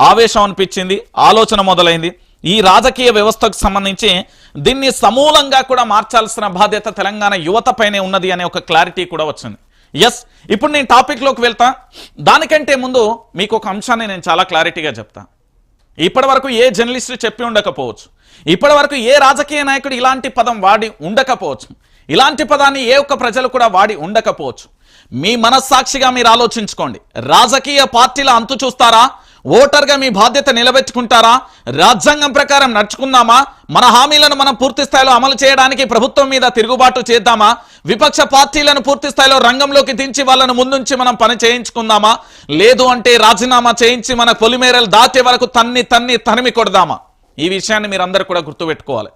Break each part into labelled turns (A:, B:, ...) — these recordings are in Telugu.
A: ఆవేశం అనిపించింది ఆలోచన మొదలైంది. ఈ రాజకీయ వ్యవస్థకు సంబంధించి దీన్ని సమూలంగా కూడా మార్చాల్సిన బాధ్యత తెలంగాణ యువతపైనే ఉన్నది అనే ఒక క్లారిటీ కూడా వచ్చింది. ఎస్ ఇప్పుడు నేను టాపిక్లోకి వెళ్తా. దానికంటే ముందు మీకు ఒక అంశాన్ని నేను చాలా క్లారిటీగా చెప్తా. ఇప్పటి వరకు ఏ జర్నలిస్ట్ చెప్పి ఉండకపోవచ్చు. ఇప్పటి వరకు ఏ రాజకీయ నాయకుడు ఇలాంటి పదం వాడి ఉండకపోవచ్చు. ఇలాంటి పదాన్ని ఏ ఒక్క ప్రజలు కూడా వాడి ఉండకపోవచ్చు. మీ మనస్సాక్షిగా మీరు ఆలోచించుకోండి. రాజకీయ పార్టీల అంతు చూస్తారా? ఓటర్గా మీ బాధ్యత నిలబెట్టుకుంటారా? రాజ్యాంగం ప్రకారం నడుచుకుందామా? మన హామీలను మనం పూర్తి స్థాయిలో అమలు చేయడానికి ప్రభుత్వం మీద తిరుగుబాటు చేద్దామా? విపక్ష పార్టీలను పూర్తి స్థాయిలో రంగంలోకి దించి వాళ్ళను ముందుంచి మనం పని చేయించుకుందామా? లేదు అంటే రాజీనామా చేయించి మన పొలిమేరలు దాటే వరకు తన్ని తన్ని తనిమి కొడదామా? ఈ విషయాన్ని మీరందరూ కూడా గుర్తుపెట్టుకోవాలి.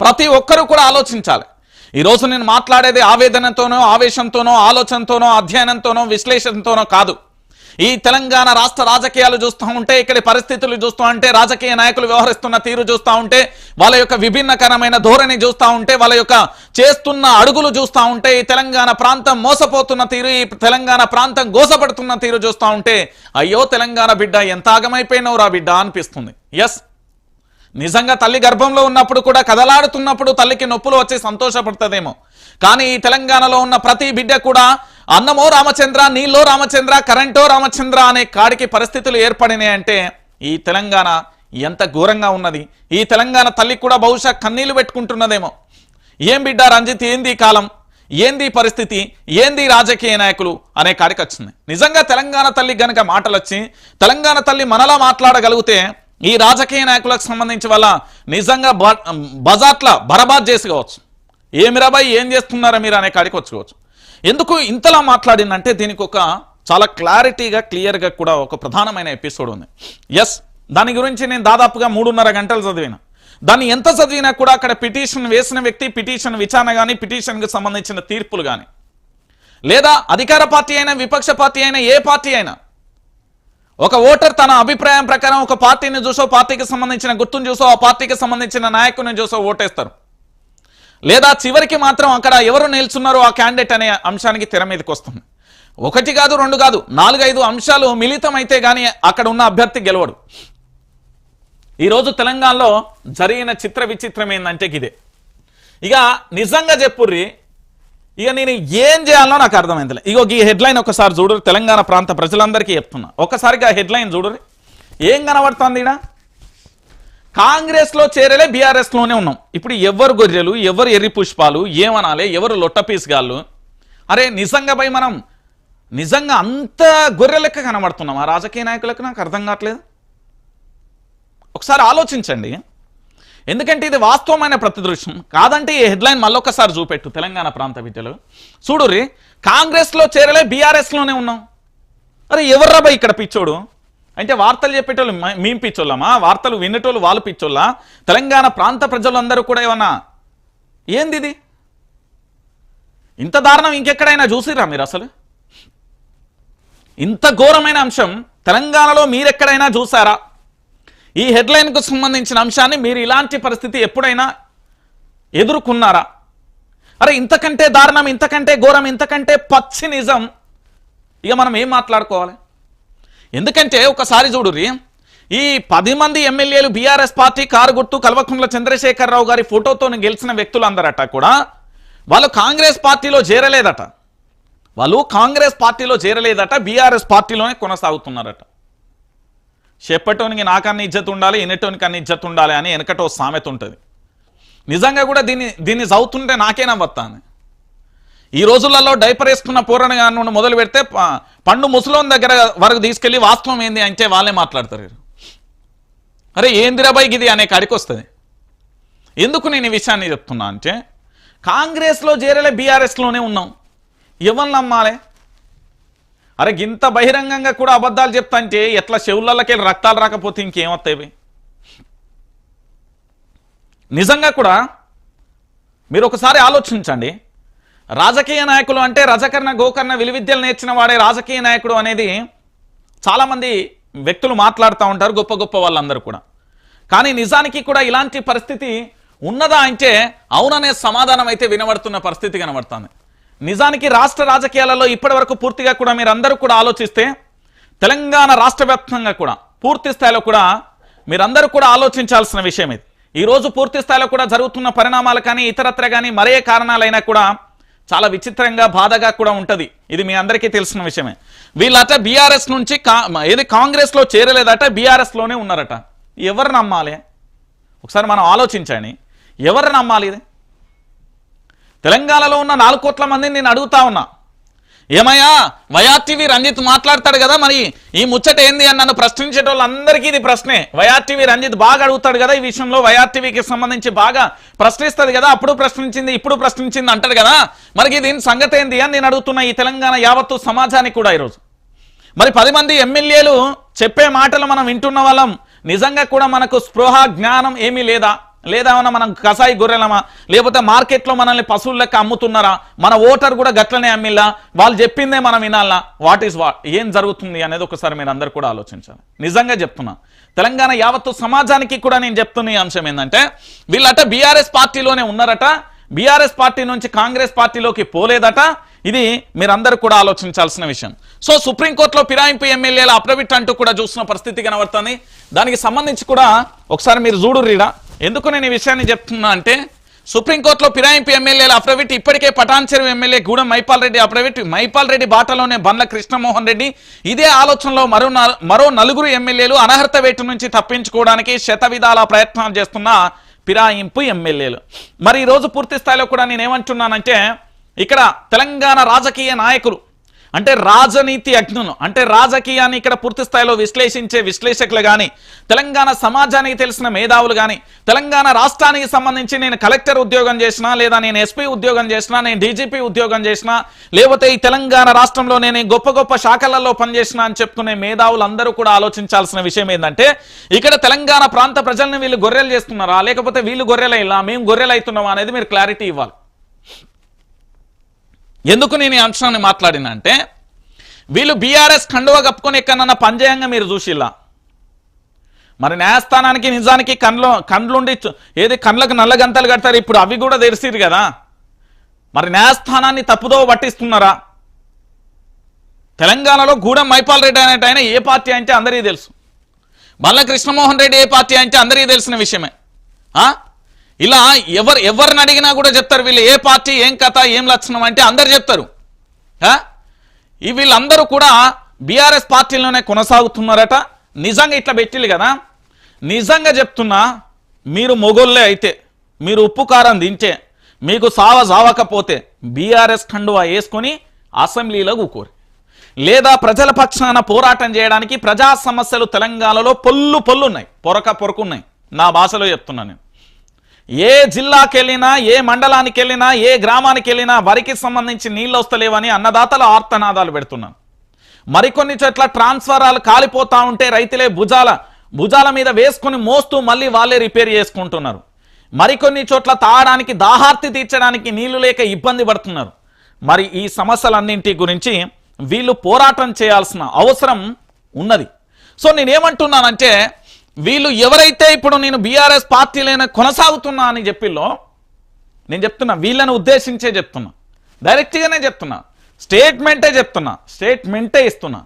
A: ప్రతి ఒక్కరూ కూడా ఆలోచించాలి. ఈరోజు నేను మాట్లాడేది ఆవేదనతోనో ఆవేశంతోనో ఆలోచనతోనో అధ్యయనంతోనో విశ్లేషణతోనో కాదు. ఈ తెలంగాణ రాష్ట్ర రాజకీయాలు చూస్తూ ఉంటే ఇక్కడి పరిస్థితులు చూస్తూ ఉంటే రాజకీయ నాయకులు వ్యవహరిస్తున్న తీరు చూస్తూ ఉంటే వాళ్ళ యొక్క విభిన్నకరమైన ధోరణి చూస్తూ ఉంటే వాళ్ళ యొక్క చేస్తున్న అడుగులు చూస్తూ ఉంటే ఈ తెలంగాణ ప్రాంతం మోసపోతున్న తీరు ఈ తెలంగాణ ప్రాంతం గోసపడుతున్న తీరు చూస్తూ ఉంటే అయ్యో తెలంగాణ బిడ్డ ఎంత ఆగమైపోయినవురా బిడ్డ అనిపిస్తుంది. ఎస్ నిజంగా తల్లి గర్భంలో ఉన్నప్పుడు కూడా కదలాడుతున్నప్పుడు తల్లికి నొప్పులు వచ్చి సంతోషపడుతుందేమో. కానీ ఈ తెలంగాణలో ఉన్న ప్రతి బిడ్డ కూడా అన్నమో రామచంద్ర నీళ్ళో రామచంద్ర కరెంటో రామచంద్ర అనే కాడికి పరిస్థితులు ఏర్పడినాయంటే ఈ తెలంగాణ ఎంత ఘోరంగా ఉన్నది. ఈ తెలంగాణ తల్లి కూడా బహుశా కన్నీళ్ళు పెట్టుకుంటున్నదేమో. ఏం బిడ్డ రంజిత్ ఏంది కాలం? ఏంది పరిస్థితి? ఏంది రాజకీయ నాయకులు? అనే కాడికి వచ్చింది. నిజంగా తెలంగాణ తల్లి గనక మాటలు వచ్చి తెలంగాణ తల్లి మనలా మాట్లాడగలిగితే ఈ రాజకీయ నాయకులకు సంబంధించి వల్ల నిజంగా బ- బజాట్ల బరబాద్ చేసుకోవచ్చు ఏమిరాబాయి ఏం చేస్తున్నారా మీరు అనే కాడికి వచ్చుకోవచ్చు ఎందుకు ఇంతలా మాట్లాడిందంటే దీనికి ఒక చాలా క్లారిటీగా క్లియర్గా కూడా ఒక ప్రధానమైన ఎపిసోడ్ ఉంది. ఎస్ దాని గురించి నేను దాదాపుగా మూడున్నర గంటలు చదివిన. దాన్ని ఎంత చదివినా కూడా అక్కడ పిటిషన్ వేసిన వ్యక్తి పిటిషన్ విచారణ కానీ పిటిషన్కి సంబంధించిన తీర్పులు కానీ లేదా అధికార పార్టీ అయినా విపక్ష పార్టీ అయినా ఏ పార్టీ అయినా. ఒక ఓటర్ తన అభిప్రాయం ప్రకారం ఒక పార్టీని చూసో పార్టీకి సంబంధించిన గుర్తును చూసో ఆ పార్టీకి సంబంధించిన నాయకుని చూసో ఓటేస్తారు. లేదా చివరికి మాత్రం అక్కడ ఎవరు నిల్చున్నారో ఆ క్యాండిడేట్ అనే అంశానికి తెర మీదకి వస్తుంది. ఒకటి కాదు రెండు కాదు నాలుగైదు అంశాలు మిళితం అయితే కానీ అక్కడ ఉన్న అభ్యర్థి గెలవడు. ఈరోజు తెలంగాణలో జరిగిన చిత్ర విచిత్రం ఏంటంటే ఇదే ఇక నిజంగా చెప్పుర్రి ఇక నేను ఏం చేయాలో నాకు అర్థమైందిలే. ఇగో ఈ హెడ్లైన్ ఒకసారి చూడరు తెలంగాణ ప్రాంత ప్రజలందరికీ చెప్తున్నా. ఒకసారిగా హెడ్లైన్ చూడరు ఏం కనబడుతుంది ఈడ? కాంగ్రెస్లో చేరలే బీఆర్ఎస్లోనే ఉన్నాం. ఇప్పుడు ఎవరు గొర్రెలు ఎవరు ఎర్రి పుష్పాలు ఏమనాలి ఎవరు లొట్టపీస్ గాళ్ళు అరే నిజంగా పోయి మనం నిజంగా అంత గొర్రె లెక్క కనబడుతున్నాం. ఆ రాజకీయ నాయకులకు నాకు అర్థం కావట్లేదు. ఒకసారి ఆలోచించండి. ఎందుకంటే ఇది వాస్తవమైన ప్రతిదృశ్యం. కాదంటే ఈ హెడ్లైన్ మళ్ళొకసారి చూపెట్టు తెలంగాణ ప్రాంత విద్యలో. చూడు రే కాంగ్రెస్లో చేరలే బీఆర్ఎస్లోనే ఉన్నాం. అరే ఎవర్రాబా ఇక్కడ పిచ్చోడు? అంటే వార్తలు చెప్పేటోళ్ళు మేము మేం పిచ్చోళ్ళమా? వార్తలు వినేటోళ్ళు వాళ్ళు పిచ్చోళ్ళా? తెలంగాణ ప్రాంత ప్రజలందరూ కూడా ఏమన్నా? ఏంది ఇది ఇంత దారుణం ఇంకెక్కడైనా చూసిరా మీరు అసలు? ఇంత ఘోరమైన అంశం తెలంగాణలో మీరెక్కడైనా చూసారా? ఈ హెడ్లైన్కు సంబంధించిన అంశాన్ని మీరు ఇలాంటి పరిస్థితి ఎప్పుడైనా ఎదుర్కొన్నారా? అరే ఇంతకంటే దారుణం ఇంతకంటే ఘోరం ఇంతకంటే పచ్చి నిజం. ఇక మనం ఏం మాట్లాడుకోవాలి? ఎందుకంటే ఒకసారి చూడుర్రి ఈ పది మంది ఎమ్మెల్యేలు బీఆర్ఎస్ పార్టీ కారు గుర్తు కల్వకుంట్ల చంద్రశేఖరరావు గారి ఫోటోతో గెలిచిన వ్యక్తులందరట కూడా వాళ్ళు కాంగ్రెస్ పార్టీలో చేరలేదట. వాళ్ళు కాంగ్రెస్ పార్టీలో చేరలేదట బీఆర్ఎస్ పార్టీలోనే కొనసాగుతున్నారట. చెప్పటోనికి నాకన్నా ఇజ్జత్ ఉండాలి వినేటోనికి అన్ని ఇజ్జత్ ఉండాలి అని వెనకటో సామెత ఉంటుంది. నిజంగా కూడా దీన్ని దీన్ని చదువుతుంటే నాకే నవ్వొస్తాను ఈ రోజులలో డైపర్ వేసుకున్న పూరణగాను మొదలు పెడితే పండు ముసలోని దగ్గర వరకు తీసుకెళ్ళి వాస్తవం ఏంది అంటే వాళ్ళే మాట్లాడతారు. అరే ఏందిరా గిది ఇది అనే కాడికి వస్తుంది. ఎందుకు నేను ఈ విషయాన్ని చెప్తున్నా అంటే కాంగ్రెస్లో చేరలే బీఆర్ఎస్లోనే ఉన్నాం. ఎవరిని నమ్మాలి? అరే గింత బహిరంగంగా కూడా అబద్ధాలు చెప్తా అంటే ఎట్లా చెవులకి రక్తాలు రాకపోతే ఇంకేమొస్తాయి నిజంగా కూడా మీరు ఒకసారి ఆలోచించండి. రాజకీయ నాయకులు అంటే రజకర్ణ గోకర్ణ విలువిద్యలు నేర్చిన వాడే రాజకీయ నాయకుడు అనేది చాలామంది వ్యక్తులు మాట్లాడుతూ ఉంటారు గొప్ప గొప్ప వాళ్ళందరూ కూడా. కానీ నిజానికి కూడా ఇలాంటి పరిస్థితి ఉన్నదా అంటే అవుననే సమాధానం అయితే వినబడుతున్న పరిస్థితి కనబడుతుంది. నిజానికి రాష్ట్ర రాజకీయాలలో ఇప్పటి వరకు పూర్తిగా కూడా మీరందరూ కూడా ఆలోచిస్తే తెలంగాణ రాష్ట్ర కూడా పూర్తి స్థాయిలో కూడా మీరందరూ కూడా ఆలోచించాల్సిన విషయం ఇది. ఈ రోజు పూర్తి స్థాయిలో కూడా జరుగుతున్న పరిణామాలు కానీ ఇతరత్ర కానీ మరే కారణాలైనా కూడా చాలా విచిత్రంగా బాధగా కూడా ఉంటది. ఇది మీ అందరికీ తెలిసిన విషయమే. వీళ్ళట బీఆర్ఎస్ నుంచి కా ఏది కాంగ్రెస్లో చేరలేదట బీఆర్ఎస్లోనే ఉన్నారట. ఎవరు నమ్మాలి? ఒకసారి మనం ఆలోచించండి. ఎవరు నమ్మాలి ఇది? తెలంగాణలో ఉన్న నాలుగు కోట్ల మందిని నేను అడుగుతా ఉన్నా. ఏమయ్యా? వైఆర్టీవీ రంజిత్ మాట్లాడతాడు కదా మరి? ఈ ముచ్చట ఏంది అని నన్ను ప్రశ్నించే వాళ్ళందరికీ ఇది ప్రశ్నే. వైఆర్టీవీ రంజిత్ బాగా అడుగుతాడు కదా ఈ విషయంలో. వైఆర్టీవీకి సంబంధించి బాగా ప్రశ్నిస్తుంది కదా. అప్పుడు ప్రశ్నించింది ఇప్పుడు ప్రశ్నించింది అంటాడు కదా. మరి దీని సంగతి ఏంది అని నేను అడుగుతున్నా ఈ తెలంగాణ యావత్తు సమాజానికి కూడా ఈరోజు. మరి పది మంది ఎమ్మెల్యేలు చెప్పే మాటలు మనం వింటున్న వాళ్ళం. నిజంగా కూడా మనకు స్పృహ జ్ఞానం ఏమీ లేదా? లేదా ఏమన్నా మనం కసాయి గొర్రెలమా? లేకపోతే మార్కెట్లో మనల్ని పశువుల లెక్క అమ్ముతున్నారా? మన ఓటర్ కూడా గట్లనే అమ్మిల్లా? వాళ్ళు చెప్పిందే మనం వినాలా వాట్ ఈస్ వాట్ ఏం జరుగుతుంది అనేది ఒకసారి మీరు అందరు కూడా ఆలోచించాలి. నిజంగా చెప్తున్నా. తెలంగాణ యావత్తు సమాజానికి కూడా నేను చెప్తున్న ఈ అంశం ఏంటంటే వీళ్ళట బీఆర్ఎస్ పార్టీలోనే ఉన్నారట. బీఆర్ఎస్ పార్టీ నుంచి కాంగ్రెస్ పార్టీలోకి పోలేదట. ఇది మీరందరూ కూడా ఆలోచించాల్సిన విషయం. సో సుప్రీంకోర్టులో ఫిరాయింపు ఎమ్మెల్యేల అప్రవిట్ అంటూ కూడా చూస్తున్న పరిస్థితి కనబడుతుంది. దానికి సంబంధించి కూడా ఒకసారి మీరు చూడు రీడా ఎందుకు నేను ఈ విషయాన్ని చెప్తున్నా అంటే సుప్రీంకోర్టులో ఫిరాయింపు ఎమ్మెల్యేల అప్రవిట్ ఇప్పటికే పటాన్చెరు ఎమ్మెల్యే గూడెం మైపాల్ రెడ్డి అప్రవిట్ మైపాల్ రెడ్డి బాటలోనే బండ్ల కృష్ణమోహన్ రెడ్డి. ఇదే ఆలోచనలో మరో మరో నలుగురు ఎమ్మెల్యేలు అనర్హత వేటు నుంచి తప్పించుకోవడానికి శత విధాల ప్రయత్నాలు చేస్తున్న ఫిరాయింపు ఎమ్మెల్యేలు. మరి ఈ రోజు పూర్తి స్థాయిలో కూడా నేనేమంటున్నానంటే ఇక్కడ తెలంగాణ రాజకీయ నాయకులు అంటే రాజనీతి అజ్ఞులు అంటే రాజకీయాన్ని ఇక్కడ పూర్తి స్థాయిలో విశ్లేషించే విశ్లేషకులు కానీ తెలంగాణ సమాజానికి తెలిసిన మేధావులు కానీ తెలంగాణ రాష్ట్రానికి సంబంధించి నేను కలెక్టర్ ఉద్యోగం చేసినా లేదా నేను ఎస్పీ ఉద్యోగం చేసినా నేను డీజీపీ ఉద్యోగం చేసినా లేకపోతే ఈ తెలంగాణ రాష్ట్రంలో నేను గొప్ప గొప్ప శాఖలలో పనిచేసినా అని చెప్తున్న మేధావులు అందరూ కూడా ఆలోచించాల్సిన విషయం ఏంటంటే ఇక్కడ తెలంగాణ ప్రాంత ప్రజల్ని వీళ్ళు గొర్రెలు చేస్తున్నారా? లేకపోతే వీళ్ళు గొర్రెలు మేము గొర్రెలు అవుతున్నామా అనేది మీరు క్లారిటీ ఇవ్వాలి. ఎందుకు నేను ఈ అంశాన్ని మాట్లాడిన అంటే వీళ్ళు బీఆర్ఎస్ కండువ కప్పుకొని ఎక్కడన్నా పనిచేయంగా మీరు చూసిల్లా? మరి న్యాయస్థానానికి నిజానికి కండ్లు కండ్లుండి ఏది కండ్లకు నల్లగంతలు కడతారు ఇప్పుడు అవి కూడా తెరిసిరు కదా? మరి న్యాయస్థానాన్ని తప్పుదో పట్టిస్తున్నారా? తెలంగాణలో గూడెం మైపాల్ రెడ్డి అనేట ఆయన ఏ పార్టీ అంటే అందరికీ తెలుసు. బల్ల కృష్ణమోహన్ రెడ్డి ఏ పార్టీ అంటే అందరికీ తెలిసిన విషయమే. ఇలా ఎవరు ఎవరిని అడిగినా కూడా చెప్తారు వీళ్ళు ఏ పార్టీ ఏం కథ ఏం లక్షణం అంటే అందరు చెప్తారు. ఈ వీళ్ళందరూ కూడా బీఆర్ఎస్ పార్టీలోనే కొనసాగుతున్నారట. నిజంగా ఇట్లా పెట్టిల్లు కదా. నిజంగా చెప్తున్నా మీరు మొగోళ్ళే అయితే మీరు ఉప్పు కారం దించే మీకు సావ సావకపోతే బీఆర్ఎస్ కండువా వేసుకొని అసెంబ్లీలో కూకోరు. లేదా ప్రజల పక్షాన పోరాటం చేయడానికి ప్రజా సమస్యలు తెలంగాణలో పొల్లు పొల్లున్నాయి పొరక పొరకున్నాయి. నా భాషలో చెప్తున్నా నేను. ఏ జిల్లాకి వెళ్ళినా ఏ మండలానికి వెళ్ళినా ఏ గ్రామానికి వెళ్ళినా వరికి సంబంధించి నీళ్ళు వస్తలేవని అన్నదాతలు ఆర్తనాదాలు పెడుతున్నాను. మరికొన్ని చోట్ల ట్రాన్స్ఫరాలు కాలిపోతా ఉంటే రైతులే భుజాల భుజాల మీద వేసుకొని మోస్తూ మళ్ళీ వాళ్ళే రిపేర్ చేసుకుంటున్నారు. మరికొన్ని చోట్ల తాగడానికి దాహార్తి తీర్చడానికి నీళ్ళు లేక ఇబ్బంది పడుతున్నారు. మరి ఈ సమస్యలన్నింటి గురించి వీళ్ళు పోరాటం చేయాల్సిన అవసరం ఉన్నది. సో నేనేమంటున్నానంటే వీళ్ళు ఎవరైతే ఇప్పుడు నేను బీఆర్ఎస్ పార్టీలైనా కొనసాగుతున్నా అని చెప్పిలో నేను చెప్తున్నా వీళ్ళని ఉద్దేశించే చెప్తున్నా. డైరెక్ట్గానే చెప్తున్నా. స్టేట్మెంటే చెప్తున్నా. స్టేట్మెంటే ఇస్తున్నా.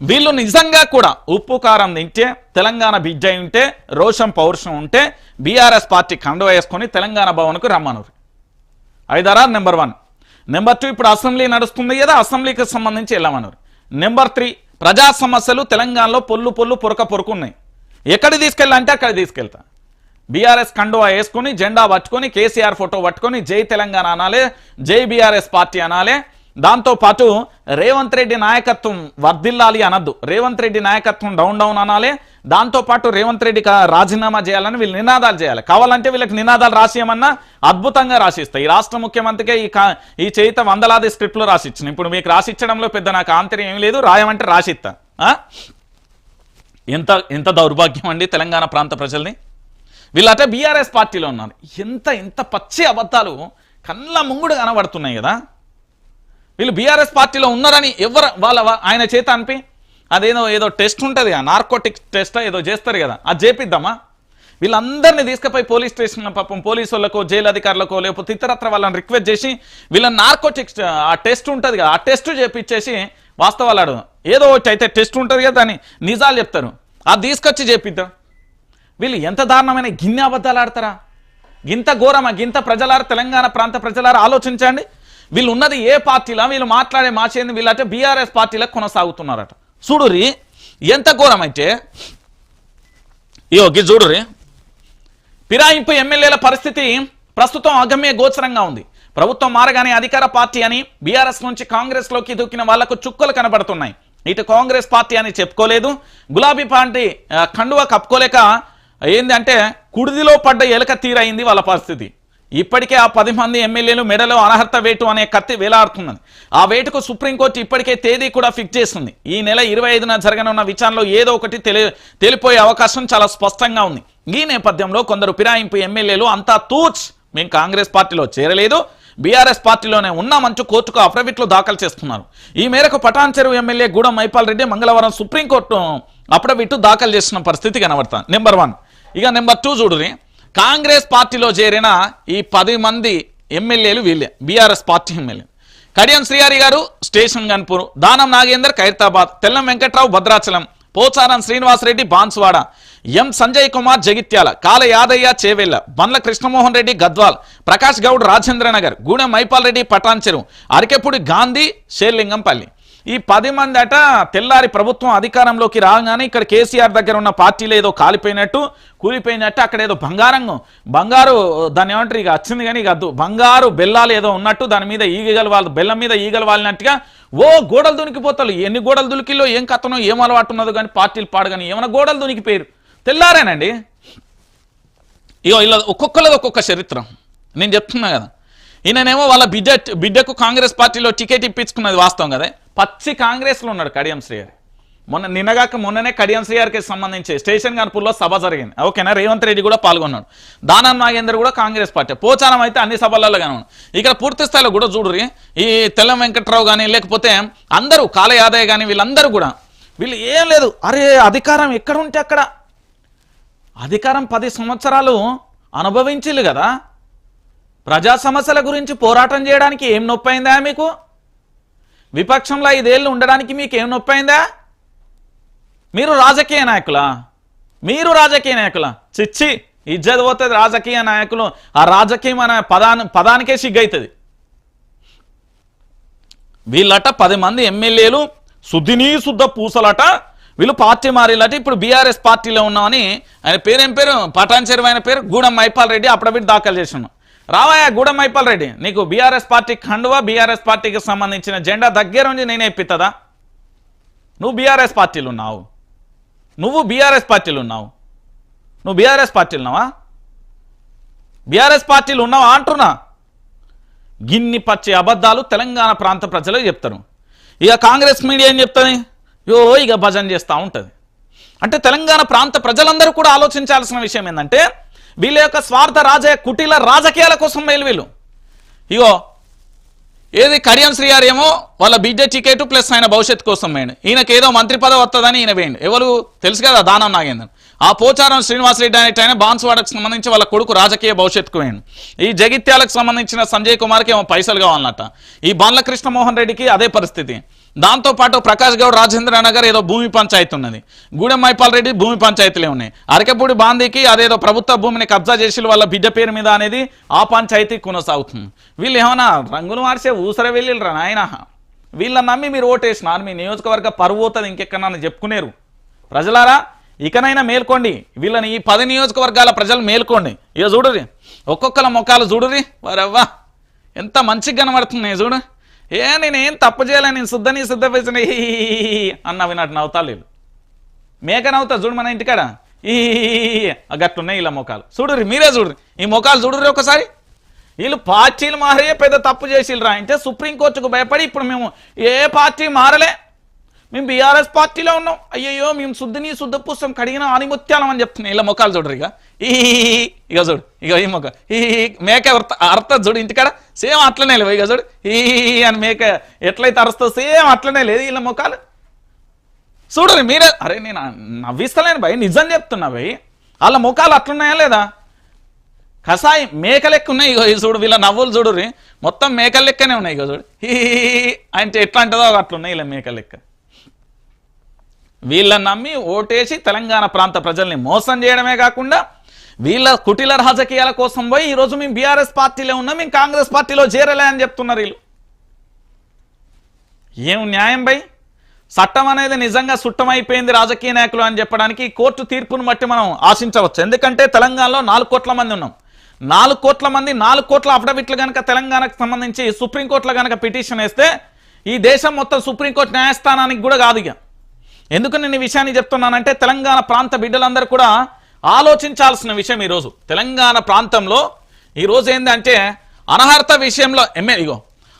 A: వీళ్ళు నిజంగా కూడా ఉప్పు కారం తింటే తెలంగాణ బిడ్డ అయి ఉంటే రోషం పౌరుషం ఉంటే బీఆర్ఎస్ పార్టీ కండువ వేసుకొని తెలంగాణ భవన్కు రమ్మనురు ఐదారా నెంబర్ వన్. నెంబర్ టూ ఇప్పుడు అసెంబ్లీ నడుస్తుంది కదా అసెంబ్లీకి సంబంధించి వెళ్ళమన్నారు. నెంబర్ త్రీ ప్రజా సమస్యలు తెలంగాణలో పొల్లు పొల్లు పొరక పొరుకున్నాయి. ఎక్కడ ఎక్కడికి తీసుకెళ్ళాలంటే అక్కడ తీసుకెళ్తా. బీఆర్ఎస్ కండువా వేసుకొని జెండా పట్టుకొని కేసీఆర్ ఫోటో పట్టుకొని జై తెలంగాణ అనాలే జై బీఆర్ఎస్ పార్టీ అనాలే. దాంతో పాటు రేవంత్ రెడ్డి నాయకత్వం వర్ధిల్లాలి అనద్దు. రేవంత్ రెడ్డి నాయకత్వం డౌన్ డౌన్ అనాలే. దాంతో పాటు రేవంత్ రెడ్డి రాజీనామా చేయాలని వీళ్ళు నినాదాలు చేయాలి. కావాలంటే వీళ్ళకి నినాదాలు రాసేయమన్నా అద్భుతంగా రాసిస్తాయి ఈ రాష్ట్ర ముఖ్యమంత్రికే ఈ ఈ చేత వందలాది స్క్రిప్ట్లు రాసిచ్చిన. ఇప్పుడు మీకు రాసిచ్చడంలో పెద్ద నాకు ఆంతర్యం ఏం లేదు. రాయమంటే రాసిస్తా ఎంత ఎంత దౌర్భాగ్యం అండి తెలంగాణ ప్రాంత ప్రజల్ని? వీళ్ళట బీఆర్ఎస్ పార్టీలో ఉన్నారు. ఎంత ఎంత పచ్చి అబద్ధాలు కళ్ళ ముంగుడు కనబడుతున్నాయి కదా. వీళ్ళు బీఆర్ఎస్ పార్టీలో ఉన్నారని ఎవరు వాళ్ళ ఆయన చేత అనిపి అదేదో ఏదో టెస్ట్ ఉంటుంది కదా నార్కోటిక్స్ టెస్ట్ ఏదో చేస్తారు కదా అది చేపిద్దామా? వీళ్ళందరినీ తీసుకుపోయి పోలీస్ స్టేషన్ పాపం పోలీసు వాళ్ళకో జైలు అధికారులకో లేకపోతే ఇతరత్ర వాళ్ళని రిక్వెస్ట్ చేసి వీళ్ళ నార్కోటిక్స్ ఆ టెస్ట్ ఉంటుంది కదా ఆ టెస్ట్ చేపించేసి వాస్తవాలు అడుగు ఏదో ఒకటి అయితే టెస్ట్ ఉంటుంది కదా దాన్ని నిజాలు చెప్తారు. అది తీసుకొచ్చి చేపిద్దాం. వీళ్ళు ఎంత దారుణమైన గిన్నె అబద్ధాలు ఆడతారా? గింత ఘోరమా? గింత ప్రజలారా? తెలంగాణ ప్రాంత ప్రజలారా? ఆలోచించండి. వీళ్ళు ఉన్నది ఏ పార్టీలా? వీళ్ళు మాట్లాడే మాచేంది? వీళ్ళంటే బీఆర్ఎస్ పార్టీలకు కొనసాగుతున్నారట. చూడురి ఎంత ఘోరమైతే ఇయో గి చూడురి ఫిరాయింపు ఎమ్మెల్యేల పరిస్థితి ప్రస్తుతం అగమ్య గోచరంగా ఉంది. ప్రభుత్వం మారగానే అధికార పార్టీ అని బీఆర్ఎస్ నుంచి కాంగ్రెస్లోకి దూకిన వాళ్ళకు చుక్కలు కనబడుతున్నాయి. ఇటు కాంగ్రెస్ పార్టీ అని చెప్పుకోలేదు. గులాబీ పార్టీ ఆ, కండువ కప్పుకోలేక ఏంది కుడిదిలో పడ్డ ఎలక తీరైంది వాళ్ళ పరిస్థితి. ఇప్పటికే ఆ పది మంది ఎమ్మెల్యేలు మెడలో అనర్హత వేటు అనే కత్తి వేలాడుతున్నది. ఆ వేటుకు సుప్రీంకోర్టు ఇప్పటికే తేదీ కూడా ఫిక్స్ చేస్తుంది. ఈ నెల ఇరవై ఐదున జరగనున్న విచారణలో ఏదో ఒకటి తెలి తెలిపోయే అవకాశం చాలా స్పష్టంగా ఉంది. ఈ నేపథ్యంలో కొందరు ఫిరాయింపు ఎమ్మెల్యేలు అంతా తూచ్ మేము కాంగ్రెస్ పార్టీలో చేరలేదు. బీఆర్ఎస్ పార్టీలోనే ఉన్నామంటూ కోర్టుకు అఫిడవిట్లు దాఖలు చేస్తున్నారు. ఈ మేరకు పటాన్ చెరువు ఎమ్మెల్యే గూడెం మైపాల్ రెడ్డి మంగళవారం సుప్రీంకోర్టు అఫిడవిట్ దాఖలు చేసిన పరిస్థితి కనబడుతుంది నెంబర్ వన్. ఇక నెంబర్ టూ చూడుని కాంగ్రెస్ పార్టీలో చేరిన ఈ పది మంది ఎమ్మెల్యేలు వీళ్ళే BRS party MLA. Kadiyam Srihari గారు స్టేషన్ గన్పూర్ దానం నాగేందర్ ఖైరతాబాద్ తెల్లం వెంకట్రావు భద్రాచలం పోచారం శ్రీనివాసరెడ్డి బాన్సువాడ. ఎం. సంజయ్ కుమార్ జగిత్యాల. కాల యాదయ్య చేవెళ్ళ. బండ్ల కృష్ణమోహన్ రెడ్డి గద్వాల్. ప్రకాష్ గౌడ్ రాజేంద్రనగర్. గూడెం మైపాల్ రెడ్డి పటాన్ చెరువు అరకెప్పుడు గాంధీ షేర్లింగంపల్లి. ఈ పది మంది అట తెల్లారి ప్రభుత్వం అధికారంలోకి రాగానే ఇక్కడ కేసీఆర్ దగ్గర ఉన్న పార్టీలు ఏదో కాలిపోయినట్టు కూలిపోయినట్టు అక్కడ ఏదో బంగారం బంగారు దాని ఏమంటారు ఇక వచ్చింది కానీ ఇక బంగారు బెల్లాలు ఏదో ఉన్నట్టు దాని మీద ఈగలు వాళ్ళు బెల్లం మీద ఈగలు వాలినట్టుగా ఓ గోడలు దునికిపోతారు. ఎన్ని గోడలు దునికిలో ఏం కథనో ఏం అలవాటు ఉన్నదో కానీ పార్టీలు పాడగాని ఏమైనా గోడలు దునికిపోయారు తెల్లారేనండి. ఇగో ఇలా ఒక్కొక్కళ్ళది ఒక్కొక్క చరిత్ర. నేను చెప్తున్నా కదా. ఈయననేమో వాళ్ళ బిడ్డ బిడ్డకు కాంగ్రెస్ పార్టీలో టికెట్ ఇప్పించుకున్నది వాస్తవం కదా. పచ్చి కాంగ్రెస్లో ఉన్నాడు కడియం శ్రీహరి. మొన్న నిన్నగాక మొన్ననే కడియం శ్రీహరికి సంబంధించి స్టేషన్ గన్పూర్లో సభ జరిగింది. ఓకేనా? రేవంత్ రెడ్డి కూడా పాల్గొన్నాడు. దానం నాగేందర్ కూడా కాంగ్రెస్ పార్టీ. పోచారం అయితే అన్ని సభలలో కనబడు ఇక్కడ పూర్తి స్థాయిలో కూడా చూడురి ఈ తెల్లం వెంకట్రావు కానీ లేకపోతే అందరూ కాలయాదయ్య కానీ వీళ్ళందరూ కూడా వీళ్ళు ఏం లేదు. అరే అధికారం ఎక్కడ ఉంటే అక్కడ. అధికారం పది సంవత్సరాలు అనుభవించిల్లు కదా. ప్రజా సమస్యల గురించి పోరాటం చేయడానికి ఏం నొప్పి అయిందా మీకు? విపక్షంలో ఐదేళ్ళు ఉండడానికి మీకు ఏం నొప్పి అయిందా మీరు రాజకీయ నాయకులా? మీరు రాజకీయ నాయకులా? చిచ్చి ఇజ్జత్ పోతుంది రాజకీయ నాయకులు ఆ రాజకీయం అనే పదాన్ని పదానికే సిగ్గైతుంది. వీళ్ళట పది మంది ఎమ్మెల్యేలు శుద్ధిని శుద్ధ పూసలట వీళ్ళు పార్టీ మారిలట ఇప్పుడు బీఆర్ఎస్ పార్టీలో ఉన్నామని ఆయన పేరేం పేరు? పటాన్ చెరువు ఆయన పేరు? గూడెం మైపాల్ రెడ్డి అప్పుడప్పుడు దాఖలు చేసాను రావాయా గూడెం మైపాల్ రెడ్డి నీకు బీఆర్ఎస్ పార్టీ ఖండువా బీఆర్ఎస్ పార్టీకి సంబంధించిన జెండా దగ్గర నుంచి నేనే ఇప్పిస్తుందా నువ్వు బీఆర్ఎస్ పార్టీలు ఉన్నావు నువ్వు బీఆర్ఎస్ పార్టీలు ఉన్నావు నువ్వు బీఆర్ఎస్ పార్టీలు ఉన్నావా బీఆర్ఎస్ పార్టీలు ఉన్నావా అంటున్నా. గిన్ని పచ్చి అబద్ధాలు తెలంగాణ ప్రాంత ప్రజలు చెప్తారు. ఇక కాంగ్రెస్ మీడియా ఏం చెప్తుంది? యో ఇక భజన చేస్తూ ఉంటుంది. అంటే తెలంగాణ ప్రాంత ప్రజలందరూ కూడా ఆలోచించాల్సిన విషయం ఏంటంటే వీళ్ళ యొక్క స్వార్థ రాజ కుటీల రాజకీయాల కోసం మేలు వీళ్ళు. ఇగో ఏది కడియం శ్రీగారు ఏమో వాళ్ళ బీజే టికెట్ ప్లస్ ఆయన భవిష్యత్తు కోసం వేయండి ఈయనకి ఏదో మంత్రి పదవి వస్తుందని ఈయన వేయండి ఎవరు తెలుసు కదా దానం నాగేందర్. ఆ పోచారం శ్రీనివాసరెడ్డి అనేట ఆయన బాన్సువాడకు సంబంధించి వాళ్ళ కొడుకు రాజకీయ భవిష్యత్తుకు వేయండి ఈ జగిత్యాలకు సంబంధించిన సంజయ్ కుమార్కి ఏమో పైసలు కావాలన్నట. ఈ బండ్ల కృష్ణమోహన్ రెడ్డికి అదే పరిస్థితి. దాంతో పాటు ప్రకాష్ గౌడ్ రాజేంద్ర నగర్ ఏదో భూమి పంచాయతీ ఉన్నది. గూడెం మైపాల్ రెడ్డి భూమి పంచాయతీలే ఉన్నాయి. అరకపూడి బాందీకి అదేదో ప్రభుత్వ భూమిని కబ్జా చేసి వాళ్ళ బిడ్డ పేరు మీద అనేది ఆ పంచాయతీ కొనసాగుతుంది. వీళ్ళు ఏమైనా రంగులు మార్చే ఊసర వెళ్ళిరా నాయన? వీళ్ళని నమ్మి మీరు ఓటేసినారు మీ నియోజకవర్గ పరువుతుంది ఇంకెక్కడన్నా చెప్పుకునేరు. ప్రజలారా ఇకనైనా మేల్కోండి. వీళ్ళని ఈ పది నియోజకవర్గాల ప్రజలు మేల్కోండి. ఇక చూడురి ఒక్కొక్కల ముఖాలు చూడురి వారవ్వా ఎంత మంచిగా కనబడుతున్నాయి చూడు. ఏ నేనేం తప్పు చేయలే నేను శుద్ధని శుద్ధ పేసిన అన్న విన్నట్టు నవ్వుతా లేదు మేక నవ్వుతా చూడు మన ఇంటికాడ ఈ గట్టున్నాయి ఇలా ముఖాలు చూడుర్రి మీరే చూడురి ఈ ముఖాలు చూడుర్రి ఒకసారి వీళ్ళు పార్టీలు మారే పెద్ద తప్పు చేసిరా అంటే సుప్రీంకోర్టుకు భయపడి ఇప్పుడు మేము ఏ పార్టీ మారలే మేము బీఆర్ఎస్ పార్టీలో ఉన్నాం అయ్యయ్యో మేము శుద్ధిని శుద్ధ పుస్తకం కడిగిన ఆనిముత్యాలం అని చెప్తున్నాయి ఇలా ముఖాలు చూడరు ఇక ఈ ఇక చూడు ఇక ఈ మొక్క. ఈ మేక అర్థ అర్థం చూడు ఇంటికాడ సేమ్ అట్లనే లేవు. ఇక చూడు ఈ అని మేక ఎట్లయితే అరుస్తో సేమ్ అట్లనే లేదు ఇలా ముఖాలు చూడరు మీరే అరే నేను నవ్విస్తలేను భయ్ నిజం చెప్తున్నా భయ్. వాళ్ళ ముఖాలు అట్లున్నాయా లేదా? కషాయం మేక లెక్క ఉన్నాయి. ఇగో చూడు వీళ్ళ నవ్వులు చూడుర్రి. మొత్తం మేకల లెక్కనే ఉన్నాయి. ఇగో చూడు హీ అంటే ఎట్లా అట్లున్నాయి అట్లా ఇలా మేక లెక్క. వీళ్ళని నమ్మి ఓటేసి తెలంగాణ ప్రాంత ప్రజల్ని మోసం చేయడమే కాకుండా వీళ్ళ కుటిల రాజకీయాల కోసం పోయి ఈరోజు మేము బీఆర్ఎస్ పార్టీలో ఉన్నాం మేము కాంగ్రెస్ పార్టీలో చేరలే అని చెప్తున్నారు వీళ్ళు. ఏం న్యాయం బై? చట్టం అనేది నిజంగా సుట్టమైపోయింది రాజకీయ నాయకులు అని చెప్పడానికి కోర్టు తీర్పును బట్టి మనం ఆశించవచ్చు. ఎందుకంటే తెలంగాణలో నాలుగు కోట్ల మంది ఉన్నాం. నాలుగు కోట్ల మంది నాలుగు కోట్ల అఫిడవిట్లు కనుక తెలంగాణకు సంబంధించి సుప్రీంకోర్టులో కనుక పిటిషన్ వేస్తే ఈ దేశం మొత్తం సుప్రీంకోర్టు న్యాయస్థానానికి కూడా కాదు ఇక. ఎందుకు నేను ఈ విషయాన్ని చెప్తున్నానంటే తెలంగాణ ప్రాంత బిడ్డలందరూ కూడా ఆలోచించాల్సిన విషయం ఈరోజు. తెలంగాణ ప్రాంతంలో ఈరోజు ఏంటంటే అనర్హత విషయంలో ఎమ్మె ఇగో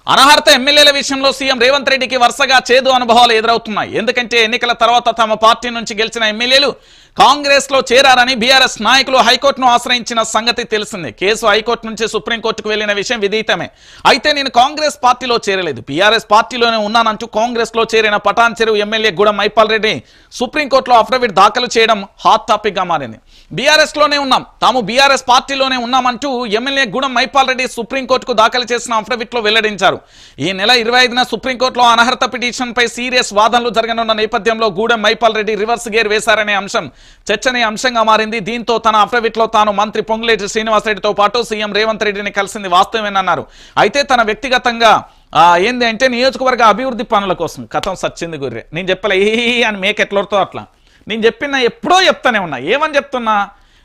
A: అనర్హత ఎమ్మెల్యేల విషయంలో సీఎం రేవంత్ రెడ్డికి వరుసగా చేదు అనుభవాలు ఎదురవుతున్నాయి. ఎందుకంటే ఎన్నికల తర్వాత తమ పార్టీ నుంచి గెలిచిన ఎమ్మెల్యేలు కాంగ్రెస్లో చేరారని బీఆర్ఎస్ నాయకులు హైకోర్టును ఆశ్రయించిన సంగతి తెలిసిందే. కేసు హైకోర్టు నుంచి సుప్రీంకోర్టుకు వెళ్ళిన విషయం విదితమే. అయితే నేను కాంగ్రెస్ పార్టీలో చేరలేదు. బీఆర్ఎస్ పార్టీలోనే ఉన్నానంటూ కాంగ్రెస్లో చేరిన పటాన్ చెరువు ఎమ్మెల్యే గూడెం మైపాల్ రెడ్డి సుప్రీంకోర్టులో అఫిడవిట్ దాఖలు చేయడం హాట్ టాపిక్గా మారింది. బీఆర్ఎస్లోనే ఉన్నాం. తాము బీఆర్ఎస్ పార్టీలోనే ఉన్నామంటూ ఎమ్మెల్యే గూడెం మైపాల్ రెడ్డి సుప్రీంకోర్టుకు దాఖలు చేసిన అఫిడవిట్లో వెల్లడించారు. ఈ నెల ఇరవై ఐదున సుప్రీంకోర్టులో అనర్హత పిటిషన్ పై సీరియస్ వాదనలు జరగనున్న నేపథ్యంలో గూడెం మైపాల్ రెడ్డి రివర్స్ గేర్ వేశారనే అంశం చర్చనీయ అంశంగా మారింది. దీంతో తన అఫిడవిట్లో తాను మంత్రి పొంగులేటి శ్రీనివాసరెడ్డితో పాటు సీఎం రేవంత్ రెడ్డిని కలిసింది వాస్తవమేనన్నారు. అయితే తన వ్యక్తిగతంగా ఏంది అంటే నియోజకవర్గ అభివృద్ధి పనుల కోసం. కథం సచ్చింది గుర్రె. నేను చెప్పలే ఏ అని మేకెట్లతో అట్లా. నేను చెప్పిన ఎప్పుడో చెప్తానే ఉన్నా. ఏమని చెప్తున్నా?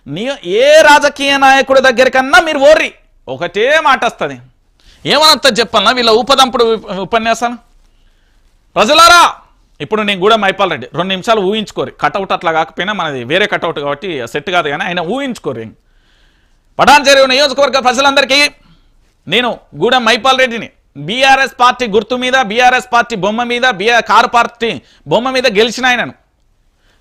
A: నీ ఏ రాజకీయ నాయకుడి దగ్గరికన్నా మీరు ఓర్రి. ఒకటే మాట వస్తుంది. ఏమనంత చెప్పాలన్నా వీళ్ళ ఉపదంపుడు ఉపన్యాసాలు. ప్రజలారా! ఇప్పుడు నేను కూడా మైపాల్ రెడ్డి. రెండు నిమిషాలు ఊహించుకోరు. కటౌట్ అట్లా కాకపోయినా మనది వేరే కటౌట్ కాబట్టి సెట్ కాదు కానీ ఆయన ఊహించుకోరు పటాన్ చెరువు నియోజకవర్గ ప్రజలందరికీ నేను గూడెం మైపాల్ రెడ్డిని. బీఆర్ఎస్ పార్టీ గుర్తు మీద బీఆర్ఎస్ పార్టీ బొమ్మ మీద బీఆర్ కారు పార్టీ బొమ్మ మీద గెలిచిన ఆయనను.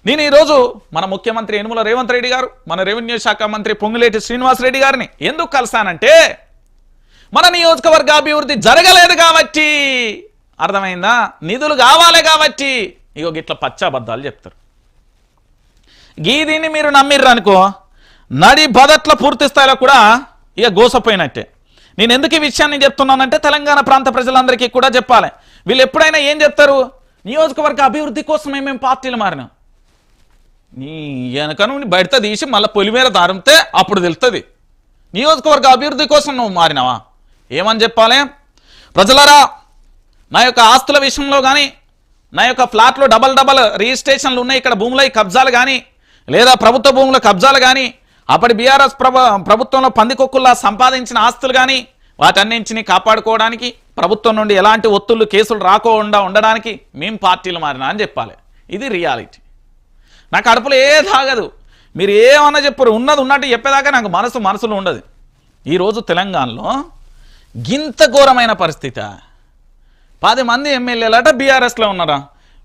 A: నేను ఈరోజు మన ముఖ్యమంత్రి యనుమల రేవంత్ రెడ్డి గారు మన రెవెన్యూ శాఖ మంత్రి పొంగులేటి శ్రీనివాస్ రెడ్డి గారిని ఎందుకు కలిసానంటే మన నియోజకవర్గ అభివృద్ధి జరగలేదు కాబట్టి అర్థమైందా? నిధులు కావాలి కాబట్టి. ఇగో గిట్ల పచ్చాబద్ధాలు చెప్తారు. గీ దీన్ని మీరు నమ్మిర్రు అనుకో నడి బదట్ల పూర్తి స్థాయిలో కూడా ఇక గోసపోయినట్టే. నేను ఎందుకు ఈ విషయాన్ని చెప్తున్నానంటే తెలంగాణ ప్రాంత ప్రజలందరికీ కూడా చెప్పాలి. వీళ్ళు ఎప్పుడైనా ఏం చెప్తారు? నియోజకవర్గ అభివృద్ధి కోసమే మేము పార్టీలు మారినాం? నీ వెనక నుండి బయట తీసి మళ్ళీ పొలిమేర దారితే అప్పుడు తెలుస్తుంది నియోజకవర్గ అభివృద్ధి కోసం నువ్వు మారినావా? ఏమని చెప్పాలి? ప్రజలరా నా యొక్క ఆస్తుల విషయంలో కానీ నా యొక్క ఫ్లాట్లో డబల్ డబల్ రిజిస్ట్రేషన్లు ఉన్నాయి ఇక్కడ భూములై కబ్జాలు కానీ లేదా ప్రభుత్వ భూముల కబ్జాలు కానీ అప్పటి బీఆర్ఎస్ ప్రభ ప్రభుత్వంలో పందికొక్కుల్లా సంపాదించిన ఆస్తులు కానీ వాటన్నింటినీ కాపాడుకోవడానికి ప్రభుత్వం నుండి ఎలాంటి ఒత్తుళ్ళు కేసులు రాకుండా ఉండడానికి మేము పార్టీలు మారినా అని చెప్పాలి. ఇది రియాలిటీ. నా కడుపులో ఏ తాగదు. మీరు ఏమన్నా చెప్పరు. ఉన్నది ఉన్నట్టు చెప్పేదాకా నాకు మనసు మనసులో ఉండదు. ఈరోజు తెలంగాణలో గింత ఘోరమైన పరిస్థితి. పది మంది ఎమ్మెల్యేలట బీఆర్ఎస్లో ఉన్నారా?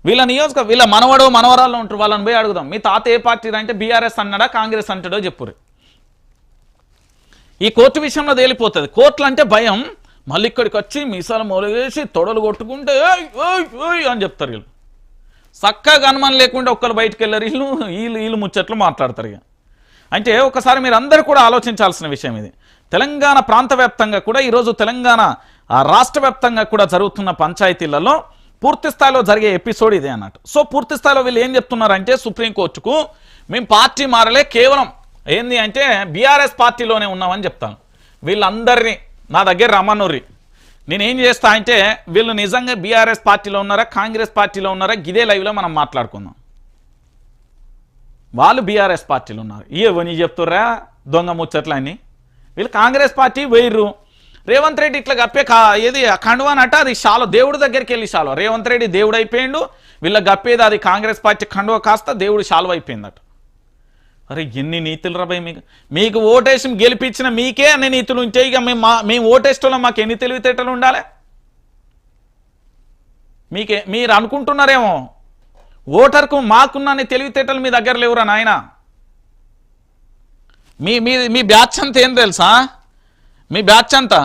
A: వీళ్ళ నియోజక వీళ్ళ మనవడో మనవరాల్లో ఉంటారు వాళ్ళని పోయి అడుగుదాం. మీ తాత ఏ పార్టీ అంటే బీఆర్ఎస్ అన్నాడా కాంగ్రెస్ అంటాడో చెప్పురు ఈ కోర్టు విషయంలో తేలిపోతుంది. కోర్టులు అంటే భయం. మళ్ళీ ఇక్కడికి వచ్చి మీసాలు మొలగేసి తొడలు కొట్టుకుంటే అని చెప్తారు వీళ్ళు. చక్కగా అనుమానం లేకుండా ఒక్కరు బయటకు వెళ్ళారు. వీళ్ళు వీళ్ళు వీళ్ళు ముచ్చట్లు మాట్లాడతారు ఇక. అంటే ఒకసారి మీరు అందరూ కూడా ఆలోచించాల్సిన విషయం ఇది. తెలంగాణ ప్రాంత వ్యాప్తంగా కూడా ఈరోజు తెలంగాణ రాష్ట్ర వ్యాప్తంగా కూడా జరుగుతున్న పంచాయతీలలో పూర్తి స్థాయిలో జరిగే ఎపిసోడ్ ఇదే అన్నట్టు. సో పూర్తి స్థాయిలో వీళ్ళు ఏం చెప్తున్నారంటే సుప్రీంకోర్టుకు మేము పార్టీ మారలే కేవలం ఏంది అంటే బీఆర్ఎస్ పార్టీలోనే ఉన్నామని చెప్తాను. వీళ్ళందరినీ నా దగ్గర రమ్మనుర్రి నేనేం చేస్తా అంటే వీళ్ళు నిజంగా బీఆర్ఎస్ పార్టీలో ఉన్నారా కాంగ్రెస్ పార్టీలో ఉన్నారా గిదే లైవ్లో మనం మాట్లాడుకుందాం. వాళ్ళు బీఆర్ఎస్ పార్టీలు ఉన్నారు. ఇవన్నీ చెప్తుర్రా దొంగ ముచ్చట్లు అని వీళ్ళు కాంగ్రెస్ పార్టీ వేయరు రేవంత్ రెడ్డి ఇట్లా గప్పే కా ఏది కండువానట అది షాలో దేవుడి దగ్గరికి వెళ్ళి షాలో. రేవంత్ రెడ్డి దేవుడు అయిపోయిండు వీళ్ళ గప్పేది అది కాంగ్రెస్ పార్టీ కండువ కాస్త దేవుడు షాలో అయిపోయిందట. అరే ఎన్ని నీతులు రాబాయి మీకు. మీకు ఓటేసి గెలిపించిన మీకే అన్ని నీతులు ఉంటే ఇక మేము మా మేము ఓటేస్టోలో మాకు ఎన్ని తెలివితేటలు ఉండాలి? మీకే మీరు అనుకుంటున్నారేమో? ఓటర్కు మాకున్న తెలివితేటలు మీ దగ్గర లేవురా నాయన? మీ మీ మీ బ్యాచ్ అంతా ఏం తెలుసా? మీ బ్యాచ్ అంతా.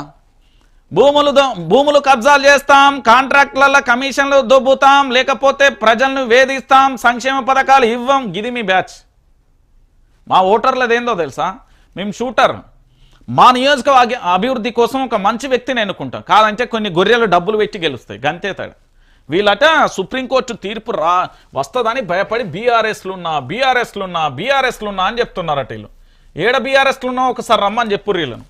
A: భూములు భూములు కబ్జాలు చేస్తాం కాంట్రాక్ట్లలో కమిషన్లు దొబ్బుతాం లేకపోతే ప్రజలను వేధిస్తాం సంక్షేమ పథకాలు ఇవ్వం. గిది మీ బ్యాచ్. మా ఓటర్లది ఏందో తెలుసా? మేము షూటర్. మా నియోజకవర్గ అభివృద్ధి కోసం ఒక మంచి వ్యక్తిని ఎన్నుకుంటాం. కాదంటే కొన్ని గొర్రెలు డబ్బులు పెట్టి గెలుస్తాయి. గంతే తేడా. వీళ్ళట సుప్రీంకోర్టు తీర్పు రా వస్తుందని భయపడి బీఆర్ఎస్లు ఉన్నా బీఆర్ఎస్లు ఉన్నా బీఆర్ఎస్లు ఉన్నా అని చెప్తున్నారట వీళ్ళు. ఏడ బీఆర్ఎస్లు ఉన్నా ఒకసారి రమ్మని చెప్పు వీళ్ళను.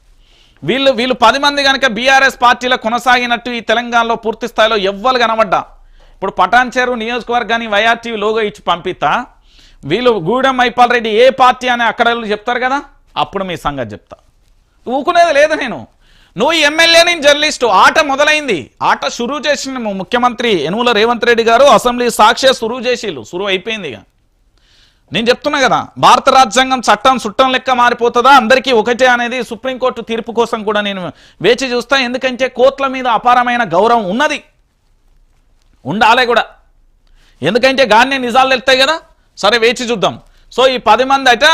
A: వీళ్ళు వీళ్ళు పది మంది కనుక బీఆర్ఎస్ పార్టీలో కొనసాగినట్టు ఈ తెలంగాణలో పూర్తి స్థాయిలో ఎవ్వరు కనబడ్డా. ఇప్పుడు పటాన్చేరు నియోజకవర్గాన్ని వైఆర్టీవీ లోగో ఇచ్చి పంపిస్తా. వీళ్ళు గూడెం మైపాల్ రెడ్డి ఏ పార్టీ అని అక్కడ చెప్తారు కదా అప్పుడు మీ సంగతి చెప్తా. ఊకునేది లేదు నేను. నువ్వు ఎమ్మెల్యే నేను జర్నలిస్టు. ఆట మొదలైంది. ఆట షురూ చేసిన ముఖ్యమంత్రి యనుమల రేవంత్ రెడ్డి గారు. అసెంబ్లీ సాక్షి సురు చేసిళ్ళు. సురు అయిపోయింది ఇక. నేను చెప్తున్నా కదా భారత రాజ్యాంగం చట్టం చుట్టం లెక్క మారిపోతుందా? అందరికీ ఒకటే అనేది సుప్రీంకోర్టు తీర్పు కోసం కూడా నేను వేచి చూస్తా. ఎందుకంటే కోర్టుల మీద అపారమైన గౌరవం ఉన్నది. ఉండాలి కూడా. ఎందుకంటే గాన్నే నిజాలు తెలుస్తాయి కదా? సరే వేచి చూద్దాం. సో ఈ పది మంది అట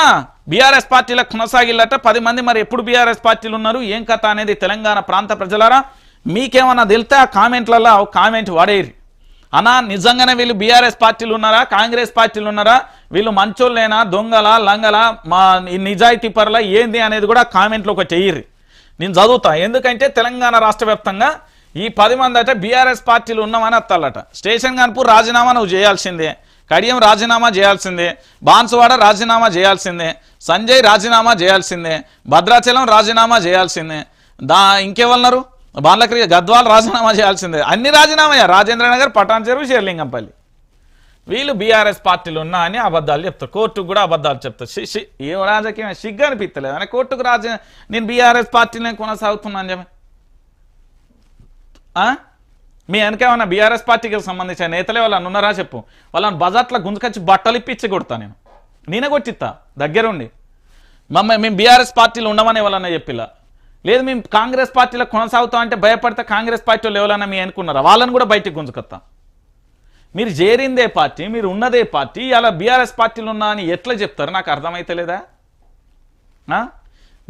A: బీఆర్ఎస్ పార్టీలో కొనసాగిల్లట. పది మంది మరి ఎప్పుడు బీఆర్ఎస్ పార్టీలు ఉన్నారు? ఏం కథ అనేది తెలంగాణ ప్రాంత ప్రజలారా? మీకేమన్నా తెలితే ఆ కామెంట్లలో కామెంట్ వాడేరు అన్నా నిజంగానే వీళ్ళు బీఆర్ఎస్ పార్టీలు ఉన్నారా? కాంగ్రెస్ పార్టీలు ఉన్నారా? వీళ్ళు మంచోళ్ళేనా? దొంగల? లంగల? మా ఈ నిజాయితీ పరల? ఏంది అనేది కూడా కామెంట్లో ఒక చెయ్యరు నేను చదువుతా. ఎందుకంటే తెలంగాణ రాష్ట్ర వ్యాప్తంగా ఈ పది మంది అయితే బీఆర్ఎస్ పార్టీలు ఉన్నామని అత్తాలట స్టేషన్ కనుపూర్ రాజీనామా నువ్వు చేయాల్సిందే. కడియం రాజీనామా చేయాల్సిందే. బాన్సువాడ రాజీనామా చేయాల్సిందే. సంజయ్ రాజీనామా చేయాల్సిందే. భద్రాచలం రాజీనామా చేయాల్సిందే. దా ఇంకెవరున్నారు బాలకృష్ణ గద్వాల్ రాజీనామా చేయాల్సిందే. అన్ని రాజీనామా రాజేంద్ర నగర్ పటాన్ చెరువు షేర్లింగంపల్లి. వీళ్ళు బీఆర్ఎస్ పార్టీలు ఉన్నా అని అబద్ధాలు చెప్తారు. కోర్టుకు కూడా అబద్ధాలు చెప్తారు. ఏం రాజకీయం? సిగ్గు అనిపిస్తలేదు. అని కోర్టుకు రాజ నేను బీఆర్ఎస్ పార్టీనే కొనసాగుతున్నాను చెప్పి మీ వెనకేమన్నా బీఆర్ఎస్ పార్టీకి సంబంధించిన నేతలే వాళ్ళని ఉన్నారా చెప్పు. వాళ్ళని బజార్లో గుంజుకొచ్చి బట్టలు ఇప్పించి కొడతా నేను. నేనే కొట్టిస్తా. దగ్గరుండి. మమ్మల్ని మేము బీఆర్ఎస్ పార్టీలో ఉండమని ఎవరన్నా చెప్పిలా లేదు మేము కాంగ్రెస్ పార్టీలో కొనసాగుతాం అంటే భయపడితే కాంగ్రెస్ పార్టీలో ఎవరన్నా మీ అనుకున్నారా వాళ్ళని కూడా బయటికి గుంజుకొస్తాం మీరు చేరిందే పార్టీ మీరు ఉన్నదే పార్టీ అలా బీఆర్ఎస్ పార్టీలు ఉన్నా అని ఎట్లా చెప్తారు? నాకు అర్థమైతలేదా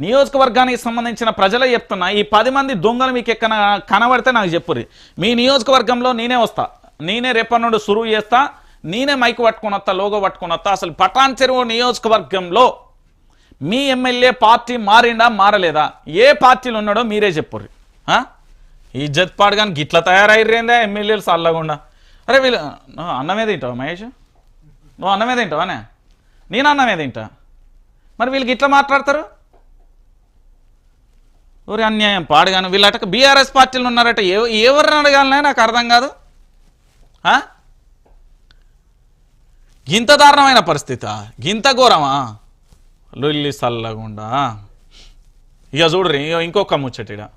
A: నియోజకవర్గానికి సంబంధించిన ప్రజలే చెప్తున్నా ఈ పది మంది దొంగలు మీకు ఎక్కడ కనబడితే నాకు చెప్పుర్రి. మీ నియోజకవర్గంలో నేనే వస్తా నేనే రేపటి నుండి సురువు చేస్తా నేనే మైకు పట్టుకుని వస్తా లోగో పట్టుకుని వస్తా. అసలు పటాన్ చెరువు నియోజకవర్గంలో మీ ఎమ్మెల్యే పార్టీ మారిండా మారలేదా? ఏ పార్టీలు ఉన్నాడో మీరే చెప్పుర్రి. ఈ ఇజ్జత్ పాడుగాని గిట్ల తయారైర్రేందా ఎమ్మెల్యేలు చల్లకుండా అరే వీళ్ళు నువ్వు అన్నమే తింటావా మహేష్? నువ్వు అన్నమే తింటావానే నేను అన్నమే తింటా? మరి వీళ్ళకి ఇట్లా మాట్లాడతారు? ఊరి అన్యాయం పాడుగాను. వీళ్ళట బీఆర్ఎస్ పార్టీలు ఉన్నారట. ఏ ఎవరిని అడగాలనే నాకు అర్థం కాదు. ఇంత గింత దారుణమైన పరిస్థితి? గింత ఘోరమా? లొల్లి సల్లగుండా. ఇక చూడ్రి ఇంకొక ముచ్చటిడా.